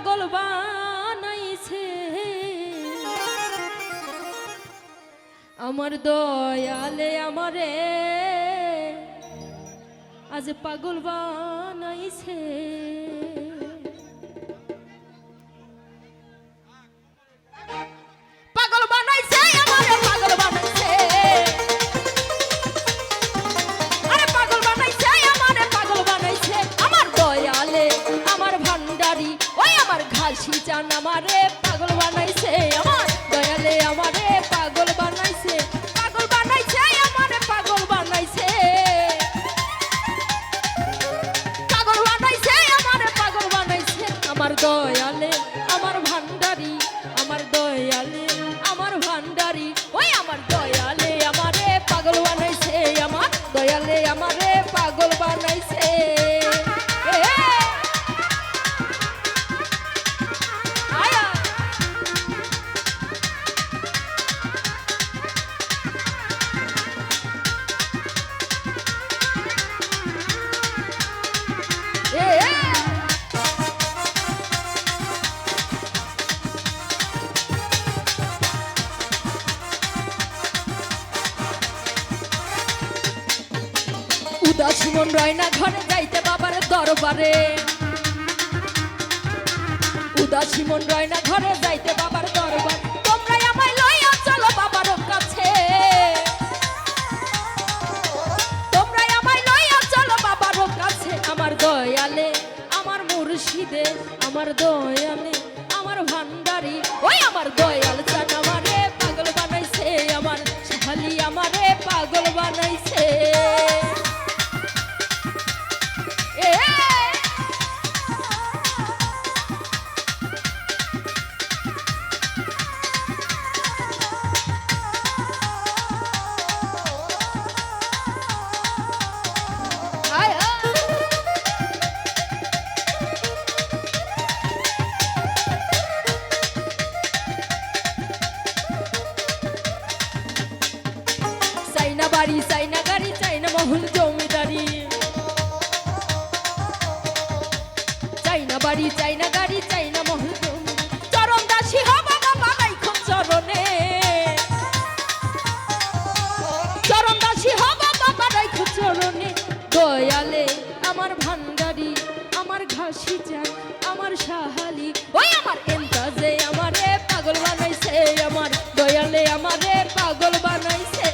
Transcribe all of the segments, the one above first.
পাগল বানাইছে। আমার দয়ালে আমারে আজ পাগল বানাইছে। পাগল বানাইছে উদাসী মন রয় না ঘরে যাইতে বাবার দরবারে। উদাসী মন রয় না ঘরে যাইতে বাবার দরবার। লইয়া চলো বাবার কাছে। লইয়া চলো বাবার কাছে। আমার দয়ালে, আমার মুর্শিদে, আমার দয়ালে। বাড়ি চাইনা গাড়ি চাইনা মহল জমিদারি। চাইনা বাড়ি চাইনা গাড়ি চাইনা মহল জমিদারি। চরণ দাসী হব বাবা রাইখুন চরণে। চরণ দাসী হব বাবা রাইখুন চরণে। দয়ালে আমার ভান্ডারি, আমার ঘাসি চাই আমার সাহালি। ওই আমার এন্তাজে আমারে পাগল বানাইছে, আমার দয়ালে আমারে পাগল বানাইছে।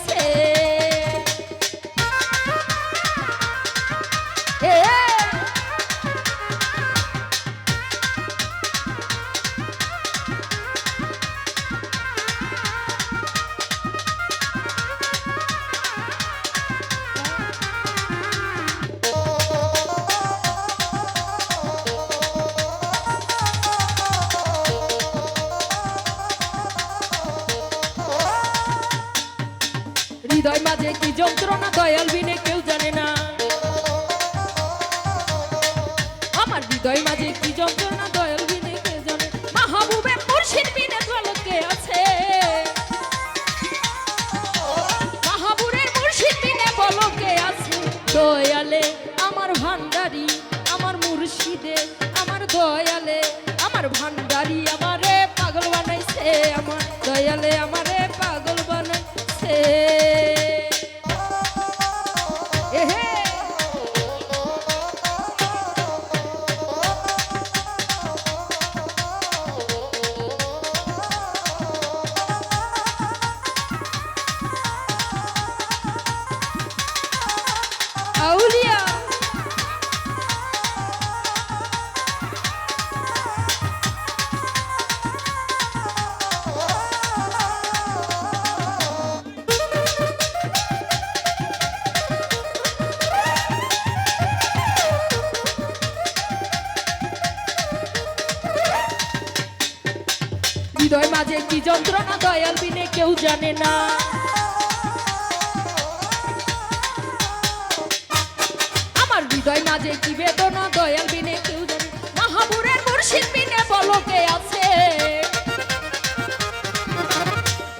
বানাইছে হৃদয় মাঝে কি যন্ত্রণা দয়াল বিনে কেউ জানে না। আমার হৃদয় মাঝে কি হৃদয় মাঝে কি যন্ত্রণা দয়াল বিনে কেউ জানে না। হৃদয় কি বেদনা, দয়াল বিনে কেউ জানে। মাহাবুরের মুর্শিদ বিনে আছে।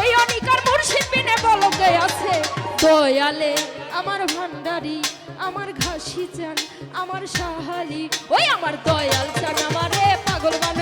এই অনিকার মুর্শিদ বিনে বলকে আছে। দয়ালে আমার ভান্ডারি, আমার ঘাসি চান, আমার সাহালি। ওই আমার দয়াল চান আমারে, পাগল বানাইছে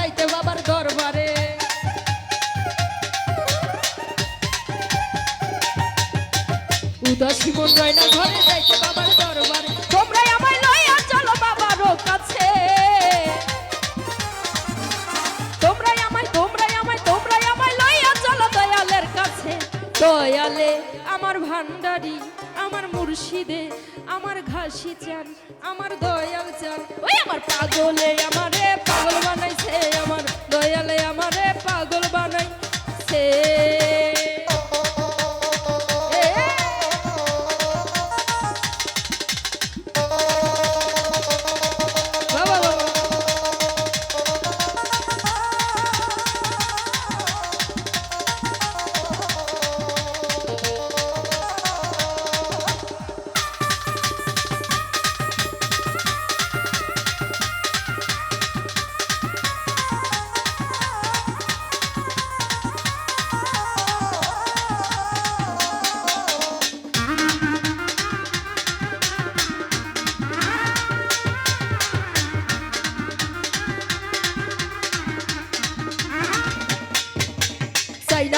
দরবারে। উদাসী মন না ঘরে যাইতে বাবার দরবারে। তোমরাই আমায় লইয়া চলো বাবার কাছে। তোমরাই আমায় তোমরাই আমায় তোমরাই আমায় লইয়া চলো দয়ালের কাছে। দয়ালে আমার ভান্ডারি আমার মুর্শিদে, আমার ঘাসি চান, আমার দয়াল চান। ওই আমার পাগলে আমারে পাগল বানাইছে, আমার দয়ালে আমারে পাগল বানাইছে।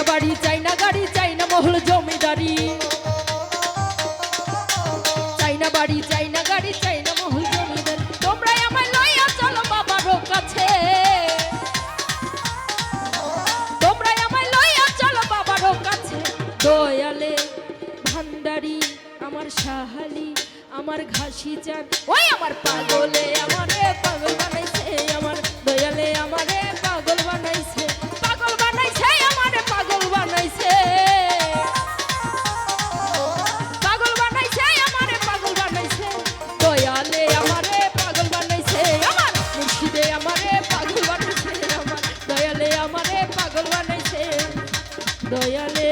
বাড়ি চাইনা গাড়ি চাইনা মহল জমিদারি। চাইনা বাড়ি চাইনা গাড়ি চাইনা মহল জমিদারি। তোমরাই আমায় লইয়া চলো বাবার কাছে। তোমরাই আমায় লইয়া চলো বাবার কাছে। দয়ালে ভান্ডারি, আমার সাহালি, আমার ঘাসি চান। ওই আমার পাগলে, আমারে পাগল দয়ালে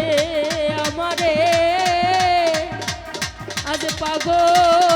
আমারে আজ পাগল